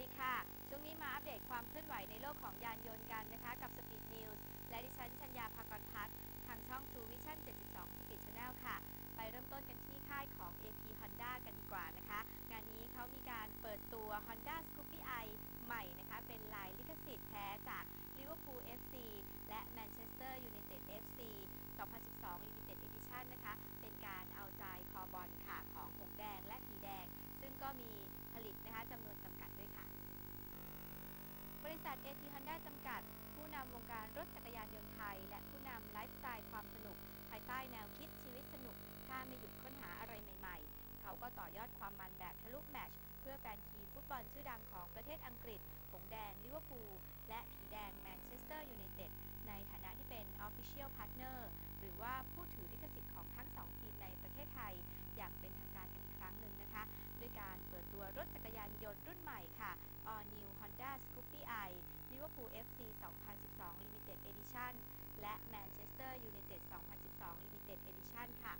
ดีค่ะ ช่วงนี้มาอัปเดตความเคลื่อนไหวในโลกของยานยนต์กันนะคะ กับ Speed News และดิฉันชัญญาภากรพัฒน์ทางช่อง True Vision 72 Speed Channel ค่ะ ไปเริ่มต้นกันที่ค่ายของ AP Honda กันดีกว่านะคะ งานนี้เขามีการเปิดตัว Honda Scoopy i ใหม่นะคะ เป็นลายลิขสิทธิ์แท้จาก Liverpool FC และ Manchester United FC 2012 Limited Edition นะคะ เป็นการเอาใจคอบอลค่ะของหงแดงและผีแดง ซึ่งก็มี ลิตนะคะจำนวนจำกัดด้วยค่ะ บริษัท AP Honda จำกัด ผู้นำวงการรถจักรยานยนต์ไทย และผู้นำไลฟ์สไตล์ความสนุก ภายใต้แนวคิดชีวิตสนุก ถ้าไม่หยุดค้นหาอะไรใหม่ ๆ เขาก็ต่อยอดความมันแบบทะลุแมชเพื่อแฟนทีมฟุตบอลชื่อดังของประเทศอังกฤษ หงแดงลิเวอร์พูลและผีแดงแมนเชสเตอร์ยูไนเต็ดในฐานะที่เป็น Official Partner หรือว่าผู้ถือลิขสิทธิ์ของทั้งสองทีมในประเทศไทย อย่างเป็นทางการกันอีกครั้งหนึ่งนะคะ ด้วยการเปิด ตัวรถจักรยานยนต์รุ่นใหม่ค่ะ All New Honda Scoopy i Liverpool FC 2012 Limited Edition และ Manchester United 2012 Limited Edition ค่ะ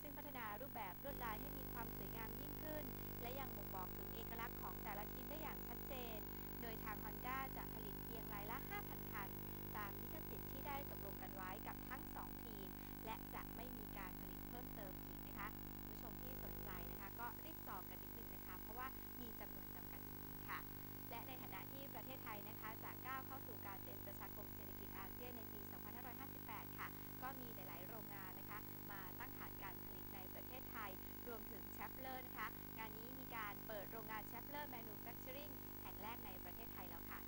ซึ่งพัฒนารูปแบบลวดลายให้มีความสวยงามยิ่งขึ้น และยังบ่งบอกถึงเอกลักษณ์ของแต่ละทีมได้อย่างชัดเจน โดยทาง Honda จะผลิตเพียงรายละ 5,000 คัน ตามลิขสิทธิ์ที่ได้ตกลงกันไว้กับทั้ง 2 ทีม และจะไม่มีการผลิตเพิ่มเติมอีกนะคะผู้ชมที่สนใจนะคะ ก็รีบจองกันนิดนึง จำนวนจำกัดจริงๆค่ะ และในฐานะที่ประเทศไทยนะคะจะก้าวเข้าสู่การเป็นประชาคมเศรษฐกิจอาเซียนในปี 2558 ค่ะ ก็มีหลายๆ โรงงานนะคะ มาตั้งฐานการผลิตในประเทศไทย รวมถึงแชปเลอร์นะคะ งานนี้มีการเปิดโรงงานแชปเลอร์แมนูแฟคเจอริงแห่งแรกในประเทศไทยแล้วค่ะ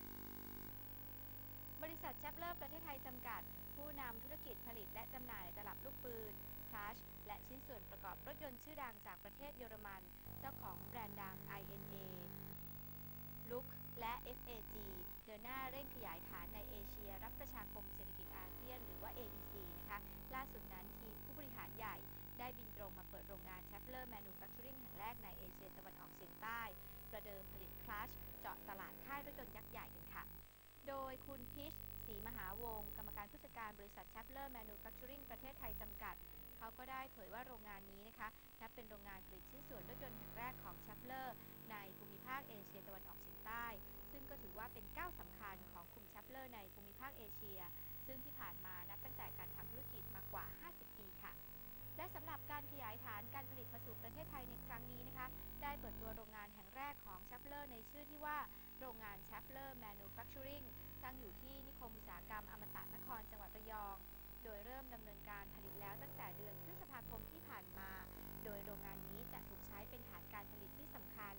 บริษัทแชปเลอร์ประเทศไทยจำกัด ผู้นำธุรกิจผลิตและจำหน่ายตลับลูกปืนคลัชและชิ้นส่วนประกอบรถยนต์ชื่อดังจากประเทศเยอรมัน เจ้าของแบรนด์ดัง INA ลุกและ FAG เดินหน้าเร่งขยายฐานในเอเชีย รับประชาคมเศรษฐกิจอาเซียนหรือว่า AEC นะคะ ล่าสุดนั้นทีมผู้บริหารใหญ่ได้บินตรงมาเปิดโรงงาน Chapler Manufacturing แห่งแรกในเอเชียตะวันออกเฉียงใต้ ประเดิมผลิตคลัชเจาะตลาดค่ายรถยนต์ยักษ์ใหญ่กันค่ะ โดยคุณพิชศรีมหาวงศ์กรรมการผู้จัดการบริษัท Chapler Manufacturing ประเทศไทยจำกัด เขาก็ได้เผยว่าโรงงานนี้นะคะ นับเป็นโรงงานผลิตชิ้นส่วนรถยนต์ ภาคเอเชียตะวันออกเฉียงใต้ ซึ่งก็ถือว่าเป็นก้าวสำคัญของกลุ่ม Chapler ในภูมิภาคเอเชีย ซึ่งที่ผ่านมานับตั้งแต่การทำธุรกิจมากว่า 50 ปีค่ะ และสำหรับการขยายฐานการผลิตมาสู่ประเทศไทยในครั้งนี้นะคะ ได้เปิดตัวโรงงานแห่งแรกของ Chapler ในชื่อที่ว่า โรงงาน Chapler Manufacturing ตั้งอยู่ที่นิคมอุตสาหกรรมอมตะนครจังหวัดระยองโดยเริ่มดำเนินการผลิตแล้วตั้งแต่เดือนพฤษภาคมที่ผ่านมา โดยโรงงานนี้จะถูกใช้เป็นฐานการผลิตที่สำคัญ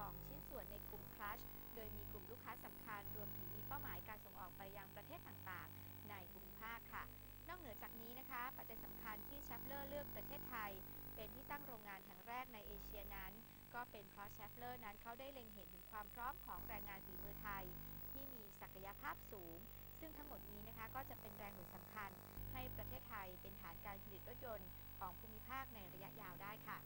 ของชิ้นส่วนในกลุ่มคลัชโดยมีกลุ่มลูกค้าสำคัญ รวมถึงมีเป้าหมายการส่งออกไปยังประเทศต่างๆ ในภูมิภาคค่ะ นอกเหนือจากนี้นะคะ ปัจจัยสำคัญที่แชัปเลอร์เลือกประเทศไทย เป็นที่ตั้งโรงงานแห่งแรกในเอเชียนั้น ก็เป็นเพราะแชัปเลอร์นั้นเขาได้เล็งเห็นถึงความพร้อมของแรงงานฝีมือไทย ที่มีศักยภาพสูง ซึ่งทั้งหมดนี้นะคะก็จะเป็นแรงหนุนสำคัญ ให้ประเทศไทยเป็นฐานการผลิตรถยนต์ของภูมิภาคในระยะยาวได้ค่ะ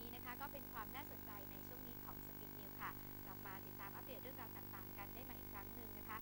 นี้นะคะก็เป็นความน่าสนใจในช่วงนี้ของสปีดนิวค่ะ กลับมาติดตามอัปเดตเรื่องราวต่างๆ กันได้ใหม่อีกครั้งหนึ่งนะคะ